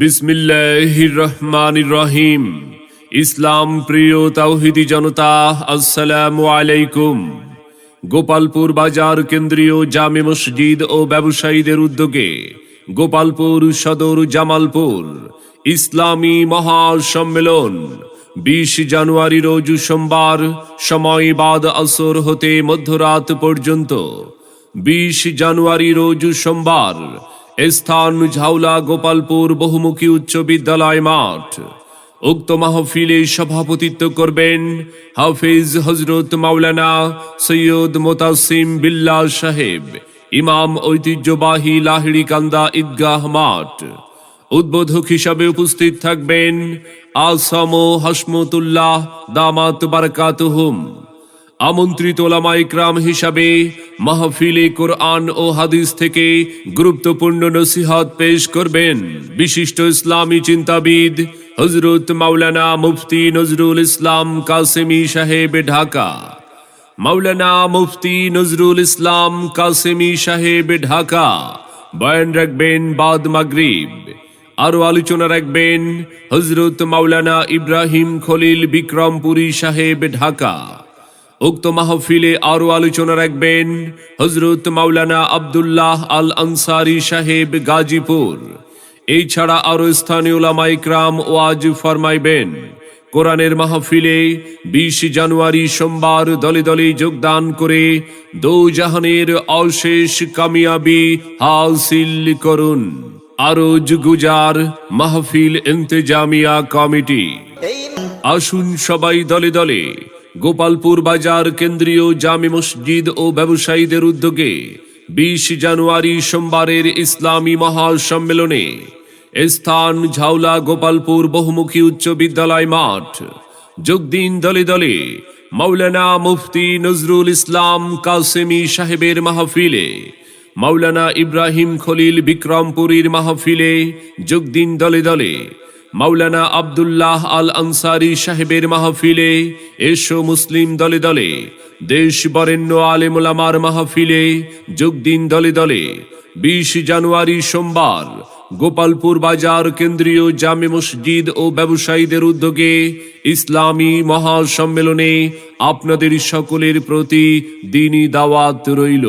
বিসমিল্লাহির রহমানির রহিম ইসলাম প্রিয় তাওহিদি জনতা, আসসালামু আলাইকুম। গোপালপুর বাজার কেন্দ্রীয় জামে মসজিদ ও ব্যবসায়ীদের উদ্যোগে গোপালপুর সদর জামালপুর ইসলামী মহাসম্মেলন। বিশ জানুয়ারি রোজ সোমবার সময় বাদ আসর হতে মধ্যরাত পর্যন্ত। বিশ জানুয়ারি রোজ সোমবার স্থান ঝাউলা গোপালপুর বহুমুখী উচ্চ বিদ্যালয় মাঠ। উক্ত মাহফিলে সভাপতিত্ব করবেন হাফিজ হজরত মাওলানা সৈয়দ মোতাসিম বিল্লাহ সাহেব, ইমাম ঐতিহ্যবাহী লাহিড়ি কান্দা ঈদগাহ মাঠ। উদ্বোধক হিসাবে উপস্থিত থাকবেন আসাম হাসমতুল্লাহ দামাত বারকাতুহুম। আমন্ত্রিত ওলামা ইকরাম হিসাবে মাহফিলে কোরআন ও হাদিস থেকে গুরুত্বপূর্ণ নসিহত পেশ করবেন বিশিষ্ট ইসলামী চিন্তাবিদ হজরত মাওলানা মুফতি নজরুল ইসলাম কাসেমি সাহেব ঢাকা। মাওলানা মুফতি নজরুল ইসলাম কাসেমি সাহেব ঢাকা। বয়ান রাখবেন বাদ মাগরিব। আরও আলোচনা রাখবেন হজরত মাওলানা ইব্রাহিম খলিল বিক্রমপুরী সাহেব ঢাকা। উক্ত মাহফিলে আরও আলোচনা রাখবেন হজরত মাওলানা আব্দুল্লাহ আল আনসারি সাহেব গাজীপুর। এই ছাড়া আরও স্থানীয় লামাইকরাম ওয়াজ ফরমাইবেন। কোরআনের মাহফিলে বিশ জানুয়ারি সোমবার দলে দলে যোগদান করে দো জাহানের অশেষ কামিয়াবি হাসিল করুন। আরজ গুজার মাহফিল ইন্তেজামিয়া কমিটি। আসুন সবাই দলে দলে গোপালপুর বাজার কেন্দ্রীয় জামে মসজিদ ও ব্যবসায়ীদের উদ্যোগে বিশ জানুয়ারি সোমবারের ইসলামী মহাসম্মেলনে স্থান ঝাউলা গোপালপুর বহুমুখী উচ্চ বিদ্যালয় মাঠ। যোগ দিন দলে দলে মাওলানা মুফতি নজরুল ইসলাম কাসেমি সাহেবের মাহফিলে, মাওলানা ইব্রাহিম খলিল বিক্রমপুরীর মাহফিলে যোগ দিন দলে দলে মাওলানা আব্দুল্লাহ আল আনসারি সাহেবের মাহফিলে এসো মুসলিম দলে দলে, দেশ বরেণ্য আলেমুলামার মাহফিলে যোগ দিন দলে দলে। বিশ জানুয়ারি সোমবার গোপালপুর বাজার কেন্দ্রীয় জামে মসজিদ ও ব্যবসায়ীদের উদ্যোগে ইসলামী মহাসম্মেলনে আপনাদের সকলের প্রতি দিনই দাওয়াত রইল।